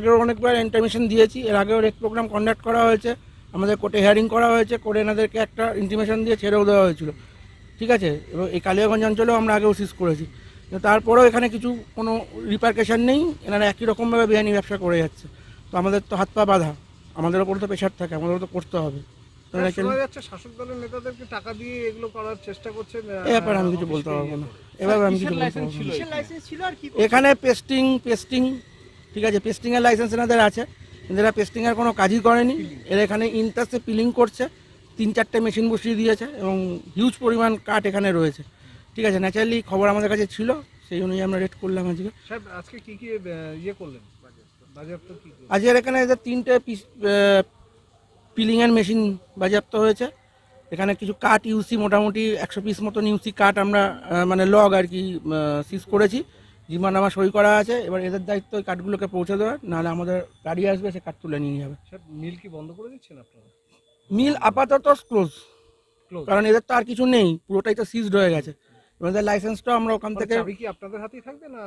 আগেও অনেকবার ইন্টারমিশন দিয়েছি এর আগেও রেক প্রোগ্রাম কন্ডাক্ট করা হয়েছে আমাদের কোর্টে হিয়ারিং করা হয়েছে কোর্টে এনাদেরকে একটা ইন্টিমেশন দিয়ে ছেড়েও দেওয়া হয়েছিল। ঠিক আছে? এবং এই কালিয়াগঞ্জ অঞ্চলেও আমরা আগেও সিজ করেছি। তারপরেও এখানে কিছু কোনো রিপার্কেশন নেই এনারা একই রকমভাবে বেআইনি ব্যবসা করে যাচ্ছে। তো আমাদের তো হাত পা বাঁধা আমাদের ওপর তো প্রেশার থাকে আমাদেরও তো করতে হবে। যাচ্ছে শাসক দলের নেতাদেরকে টাকা দিয়ে এগুলো করার চেষ্টা ব্যাপারে আমি কিছু বলতে পারব না। এভাবে আমি কিছু বলতে পারব না। কিসের লাইসেন্স ছিল আর কি? এখানে পেস্টিং পেস্টিং ঠিক আছে পেস্টিংয়ের লাইসেন্স এনাদের আছে কিন্তু এরা পেস্টিংয়ের কোনো কাজই করেনি। এরা এখানে ইন্টাসে পিলিং করছে তিন চারটে মেশিন বসিয়ে দিয়েছে এবং হিউজ পরিমাণ কাঠ এখানে রয়েছে। ঠিক আছে ন্যাচারালি খবর আমাদের কাছে ছিল সেই অনুযায়ী আমরা রেড করলাম আজকে। আজকে কি কি ইয়ে করলেন? আজকের এখানে তিনটে পিস পিলিংয়ের মেশিন বাজেয়াপ্ত হয়েছে। এখানে কিছু কাঠ ইউসি মোটামুটি একশো পিস মতন ইউসি কাঠ আমরা মানে লগ আর কি সিজ করেছি। জিমানামা সই করা আছে এবার এদের দায়িত্ব ওই কাঠগুলোকে পৌঁছে দেওয়ার নাহলে আমাদের গাড়ি আসবে সে কাঠ তুলে নিয়ে যাবে। সাহেব মিল কি বন্ধ করে দিচ্ছেন আপনারা? মিল আপাতত ক্লোজ কারণ এদের তো আর কিছু নেই পুরোটাই তো সিজড হয়ে গেছে। এবার লাইসেন্সটা আমরা ওখান থেকে চাবি কি আপনাদের হাতেই থাকবে না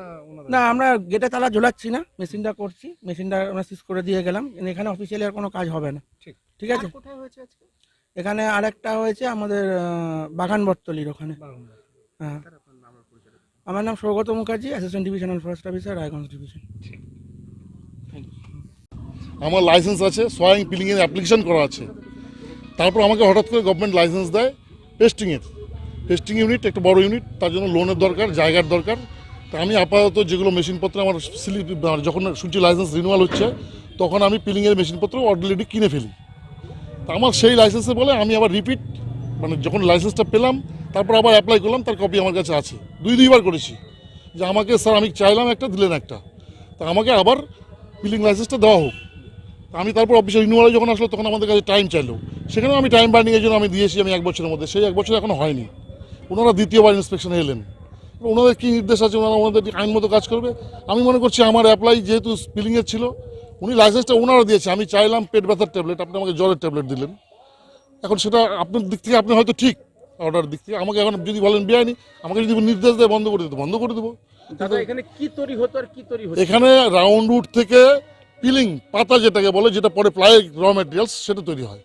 না আমরা গেটে তালা ঝোলাচ্ছি না মেশিনটা করছি মেশিনটা আমরা সিজ করে দিয়ে গেলাম। এখানে অফিসিয়ালি আর কোনো কাজ হবে না। ঠিক। ঠিক আছে? কোথায় হয়েছে আজকে? এখানে আরেকটা হয়েছে আমাদের বাগান বটতলির ওখানে। হ্যাঁ। আমার নাম Sougata Mukherjee assistant divisional forest officer Raiganj division আমার লাইসেন্স আছে সোয়াইং পিলিংয়ের অ্যাপ্লিকেশন করা আছে। তারপর আমাকে হঠাৎ করে গভর্নমেন্ট লাইসেন্স দেয় পেস্টিংয়ের পেস্টিং ইউনিট একটা বড় ইউনিট তার জন্য লোনের দরকার, জায়গার দরকার। তা আমি আপাতত যেগুলো মেশিনপত্র আমার স্লিপ যখন শুনছি লাইসেন্স রিনিউয়াল হচ্ছে, তখন আমি পিলিংয়ের মেশিনপত্র অলরেডি কিনে ফেলি। তা আমার সেই লাইসেন্সে বলে আমি আবার রিপিট মানে যখন লাইসেন্সটা পেলাম তারপর আবার অ্যাপ্লাই করলাম, তার কপি আমার কাছে আছে। দুই দুইবার করেছি। যে আমাকে, স্যার, আমি চাইলাম একটা, দিলেন একটা। তা আমাকে আবার পিলিং লাইসেন্সটা দেওয়া হোক। তা আমি তারপর অফিসে রিনিউয়ালে যখন আসলো, তখন আমাদের কাছে টাইম চাইলো। সেখানেও আমি টাইম বার্নিংয়ের জন্য আমি দিয়েছি, আমি এক বছরের মধ্যে। সেই এক বছর এখনও হয়নি। ওনারা দ্বিতীয়বার ইন্সপেকশনে এলেন। ওনাদের কী নির্দেশ আছে? ওনারা ওনাদের আইন মতো কাজ করবে? আমি মনে করছি আমার অ্যাপ্লাই যেহেতু স্পিলিংয়ের ছিল, উনি লাইসেন্সটা ওনারা দিয়েছে। আমি চাইলাম পেট ব্যথার ট্যাবলেট আপনি আমাকে জ্বরের ট্যাবলেট দিলেন। এখন সেটা আপনার দিক থেকে আপনি হয়তো ঠিক অর্ডার থেকে আমাকে এখন যদি বলেন বেআইনি আমাকে যদি নির্দেশ দেয় বন্ধ করে দিতে বন্ধ করে দেবো। এখানে কি তৈরি হতো আর কি তৈরি হতো এখানে রাউন্ড উড থেকে পিলিং পাতা যেটাকে বলে যেটা পরে প্লাই র মেটেরিয়ালস সেটা তৈরি হয়।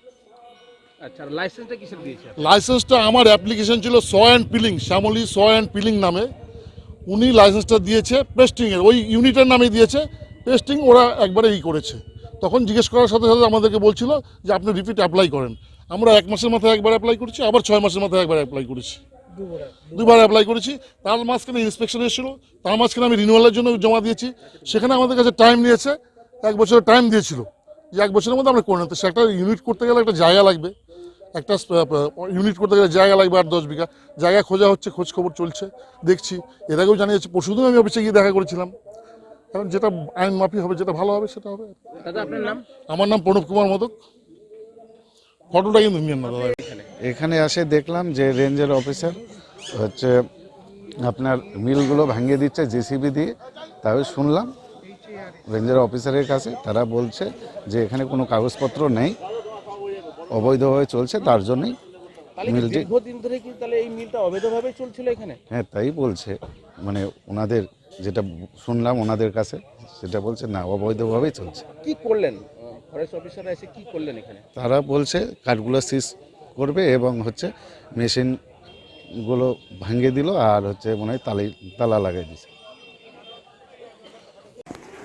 আচ্ছা লাইসেন্সটা কিসের দিয়েছে লাইসেন্সটা আমার অ্যাপ্লিকেশন ছিল saw and peeling Shyamali saw and peeling নামে। উনি লাইসেন্সটা দিয়েছে পেস্টিংয়ের ওই ইউনিটের নামে দিয়েছে। পেস্টিং ওরা একবারে ই করেছে। তখন জিজ্ঞেস করার সাথে সাথে আমাদেরকে বলছিল যে আপনি রিপিট অ্যাপ্লাই করেন। আমরা এক মাসের মাথায় একবার অ্যাপ্লাই করেছি আবার ছয় মাসের মাথায় একবার অ্যাপ্লাই করেছি। দুবার অ্যাপ্লাই করেছি তার মাঝখানে ইন্সপেকশন এসেছিল তার মাঝখানে আমি রিনিউয়ালের জন্য জমা দিয়েছি। সেখানে আমাদের কাছে টাইম নিয়েছে এক বছরের টাইম দিয়েছিল। যে এক বছরের মধ্যে আমরা করে নিতে সে একটা ইউনিট করতে গেলে একটা জায়গা লাগবে। একটা ইউনিট করতে গেলে জায়গা লাগবে আর দশ বিঘা। জায়গা খোঁজা হচ্ছে খোঁজ খবর চলছে দেখছি। এর আগেও জানিয়েছি পরশুদিন আমি অফিসে গিয়ে দেখা করেছিলাম। কারণ যেটা আইন মাফি হবে যেটা ভালো হবে সেটা হবে। দাদা আমার নাম প্রণব কুমার মোদক। ফটোটা কিন্তু নিয়েন না দাদা। এখানে এসে দেখলাম যে রেঞ্জের অফিসার হচ্ছে আপনার মিলগুলো ভাঙিয়ে দিচ্ছে জেসিবি দিয়ে। তাই শুনলাম রেঞ্জের অফিসারের কাছে তারা বলছে যে এখানে কোনো কাগজপত্র নেই অবৈধভাবে চলছে তার জন্যই মিলটি ধরে কি তাহলে এই মিলটা অবৈধভাবে চলছিল এখানে? হ্যাঁ তাই বলছে। মানে ওনাদের যেটা শুনলাম ওনাদের কাছে সেটা বলছে না অবৈধভাবেই চলছে। কি করলেন? ফরেস্ট অফিসাররা এসে কি করলেন এখানে? তারা বলছে কাঠগুলো সিজ করবে এবং হচ্ছে মেশিনগুলো ভাঙিয়ে দিল আর হচ্ছে মনে হয় তালি তালা লাগাই দিছে।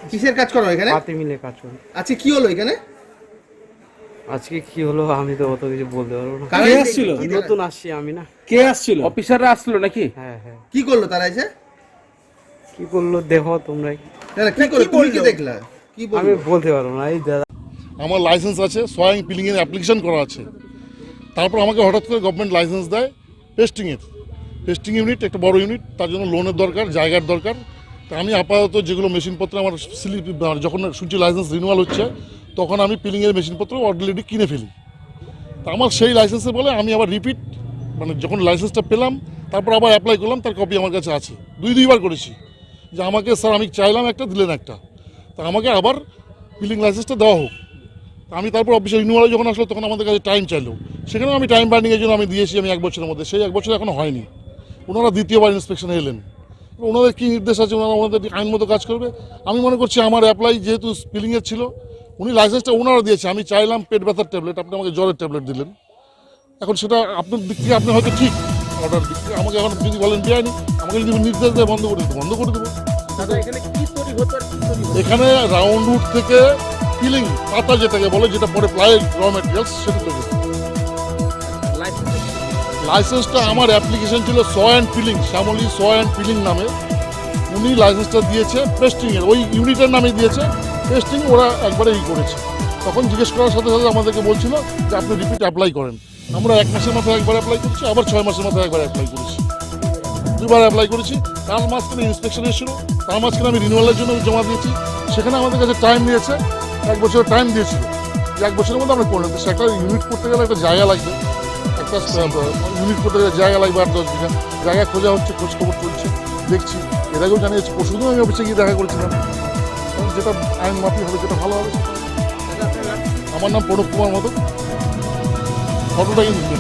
কিসের কাজ করো এখানে? হাতে মিলে কাজ করি। আজকে কি হলো এখানে? আজকে কি হলো আমি তো অত কিছু বলতে পারব না। কারা এসেছিল? নতুন আসছি আমি না। কে আসছিল? অফিসাররা আসলো নাকি? হ্যাঁ হ্যাঁ। কি করল তারা এসে? কি করল দেখো তোমরাই না না, কি করল? তুমি কি দেখলা? কি আমি বলতে পারব না এই দাদা আমার লাইসেন্স আছে সোয়াইং পিলিংয়ের অ্যাপ্লিকেশন করা আছে। তারপর আমাকে হঠাৎ করে গভর্নমেন্ট লাইসেন্স দেয় পেস্টিংয়ের পেস্টিং ইউনিট একটা বড় ইউনিট তার জন্য লোনের দরকার, জায়গার দরকার। তা আমি আপাতত যেগুলো মেশিনপত্র আমার স্লিপ যখন শুনছি লাইসেন্স রিনিউয়াল হচ্ছে, তখন আমি পিলিংয়ের মেশিনপত্র অলরেডি কিনে ফেলি। তা আমার সেই লাইসেন্সে বলে আমি আবার রিপিট মানে যখন লাইসেন্সটা পেলাম, তারপর আবার অ্যাপ্লাই করলাম, তার কপি আমার কাছে আছে। দুই, দুইবার করেছি। যে আমাকে, স্যার, আমি চাইলাম একটা, দিলেন একটা। তা আমাকে আবার পিলিং লাইসেন্সটা দেওয়া হোক। আমি তারপর অফিসে রিনিউয়ালে যখন আসলো তখন আমাদের কাছে টাইম চাইলো। সেখানেও আমি টাইম বার্নিংয়ের জন্য আমি দিয়েছি আমি এক বছরের মধ্যে। সেই এক বছর এখনও হয়নি। ওনারা দ্বিতীয়বার ইন্সপেকশনে এলেন। ওনাদের কী নির্দেশ আছে? ওনারা ওনাদের আইন মতো কাজ করবে। আমি মনে করছি আমার অ্যাপ্লাই যেহেতু স্পিলিংয়ের ছিল উনি লাইসেন্সটা ওনারা দিয়েছে। আমি চাইলাম পেট ব্যথার ট্যাবলেট আপনি আমাকে জ্বরের ট্যাবলেট দিলেন। এখন সেটা আপনার দিক থেকে আপনি হয়তো ঠিক। অর্ডার দিক থেকে আমাকে এখন যদি বলেন দেয়নি আমাকে যদি নির্দেশ দেয় বন্ধ করে দেবো বন্ধ করে দেবো। এখানে রাউন্ড রুট থেকে পিলিং পাতা যেটাকে বলে, যেটা পরে প্লাই র মেটেরিয়ালস সেটা তৈরি লাইসেন্সটা আমার অ্যাপ্লিকেশন ছিল saw and peeling Shyamali saw and peeling নামে। উনি লাইসেন্সটা দিয়েছে পেস্টিংয়ের ওই ইউনিটের নামে দিয়েছে পেস্টিং ওরা একবারে ই করেছে। তখন জিজ্ঞেস করার সাথে সাথে আমাদেরকে বলছিল যে, আপনি রিপিট অ্যাপ্লাই করেন। আমরা এক মাসের মাথায় একবার অ্যাপ্লাই করেছি, আবার ছয় মাসের মাথায় একবার অ্যাপ্লাই করেছি। দুবার অ্যাপ্লাই করেছি, তার মাঝখানে ইন্সপেকশন এসেছিল, তার মাঝখানে আমি রিনিউয়ালের জন্য জমা দিয়েছি। সেখানে আমাদের কাছে টাইম নিয়েছে এক বছরের টাইম দিয়েছিল। এক বছরের মধ্যে আমরা করলাম। সেটা ইউনিট করতে গেলে একটা জায়গা লাগবে। একটা ইউনিট করতে গেলে জায়গা লাগবে আট দশ বিঘা। জায়গা খোঁজা হচ্ছে খোঁজ খবর চলছে। দেখছি। এর আগেও জানিয়েছি পরশুদিন আমি অফিসে গিয়ে দেখা করেছিলাম। যেটা আইন মাফি হবে যেটা ভালো হবে। আমার নাম প্রণব কুমার মতো ফটোটা কিন্তু